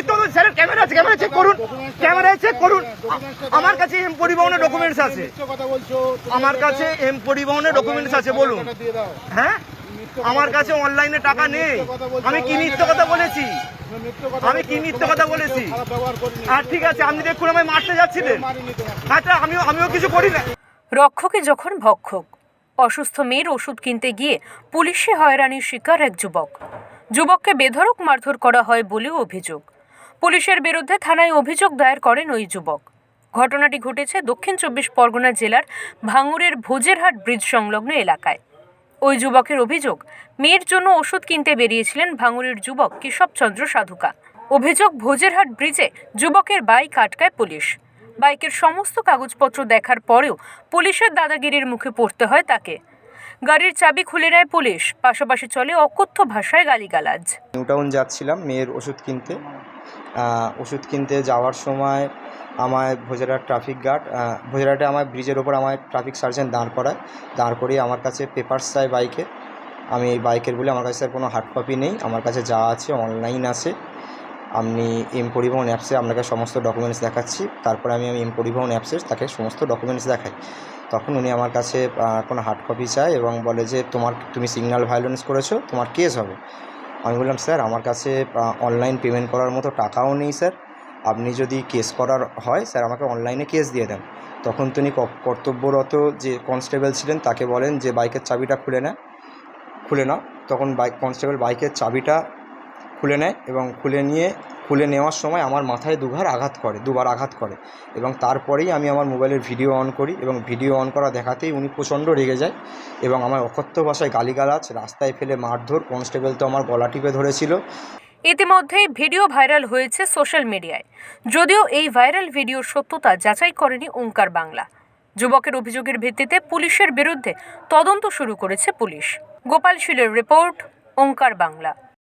মিথ্যা স্যারের ক্যামেরা আছে ক্যামেরা চেক করুন ক্যামেরা চেক করুন। আমার কাছে এম পরিবহনের ডকুমেন্টস আছে। আমার কাছে এম পরিবহনের ডকুমেন্টস আছে, বলুন। হ্যাঁ? আমার কাছে অনলাইনে টাকা নেই। আমি কি মিথ্যে কথা বলেছি? আমি কি মিথ্যে কথা বলেছি? আর ঠিক আছে, আপনি দেখুন আমায় মারতে যাচ্ছিলেন। আচ্ছা আমিও আমিও কিছু করি না। রক্ষকে যখন ভক্ষক, অসুস্থ মেয়ের ওষুধ কিনতে গিয়ে পুলিশে হয়রানির শিকার এক যুবক। যুবককে বেধড়ক মারধর করা হয় বলেও অভিযোগ। পুলিশের বিরুদ্ধে থানায় অভিযোগ দায়ের করেন ওই যুবক। ঘটনাটি ঘটেছে দক্ষিণ চব্বিশ পরগনা জেলার ভাঙুরের ভোজেরহাট ব্রিজ সংলগ্ন এলাকায়। ওই যুবকের অভিযোগ, মেয়ের জন্য ওষুধ কিনতে বেরিয়েছিলেন ভাঙুরের যুবক কেশবচন্দ্র সাধুকা। অভিযোগ, ভোজেরহাট ব্রিজে যুবকের বাইক আটকায় পুলিশ। বাইকের সমস্ত কাগজপত্র দেখার পরেও পুলিশের দাদাগিরির মুখে পড়তে হয় তাকে। গাড়ির চাবি খুলে নেয় পুলিশ, পাশাপাশি চলে অকথ্য ভাষায় গালিগালাজ। নিউ টাউন যাচ্ছিলাম, মেয়ের ওষুধ কিনতে। ওষুধ কিনতে যাওয়ার সময় আমায় ভোজেরাট ট্রাফিক গার্ড ভোজেরাটে আমার ব্রিজের ওপর আমায় ট্রাফিক সার্জেন্ট দাঁড় করায়। দাঁড় করিয়ে আমার কাছে পেপারস চাই বাইকে আমি এই বাইকের বলে আমার কাছে কোনো হার্ড কপি নেই। আমার কাছে যা আছে অনলাইন আছে। আপনি এম পরিবহন অ্যাপসে আপনাকে সমস্ত ডকুমেন্টস দেখাচ্ছি। তারপরে আমি আমি এম পরিবহন অ্যাপসে তাকে সমস্ত ডকুমেন্টস দেখাই। তখন উনি আমার কাছে কোনো হার্ড কপি চায় এবং বলে যে, তোমার, তুমি সিগন্যাল ভায়োলেন্স করেছ, তোমার কেস হবে। আমি বললাম, স্যার, আমার কাছে অনলাইন পেমেন্ট করার মতো টাকাও নেই, স্যার। আপনি যদি কেস করার হয়, স্যার, আমাকে অনলাইনে কেস দিয়ে দেন। তখন তিনি কর্তব্যরত যে কনস্টেবল ছিলেন, তাকে বলেন যে, বাইকের চাবিটা খুলে নেয় খুলে নাও। তখন বাইক কনস্টেবল বাইকের চাবিটা খুলে নেয় এবং খুলে নিয়ে, খুলে নেওয়ার সময় আমার মাথায় দুবার আঘাত করে, দুবার আঘাত করে। এবং তারপরেই আমি আমার মোবাইলের ভিডিও অন করি এবং ভিডিও অন করা দেখাতেই উনি প্রচণ্ড রেগে যায় এবং আমার অকথ্য ভাষায় গালিগালাজ, রাস্তায় ফেলে মারধর, কনস্টেবল তো আমার গলা টিপে ধরেছিল। ইতিমধ্যেই ভিডিও ভাইরাল হয়েছে সোশ্যাল মিডিয়ায়। যদিও এই ভাইরাল ভিডিওর সত্যতা যাচাই করেনি ওঙ্কার বাংলা। যুবকের অভিযোগের ভিত্তিতে পুলিশের বিরুদ্ধে তদন্ত শুরু করেছে পুলিশ। গোপাল শীলের রিপোর্ট, ওঙ্কার বাংলা।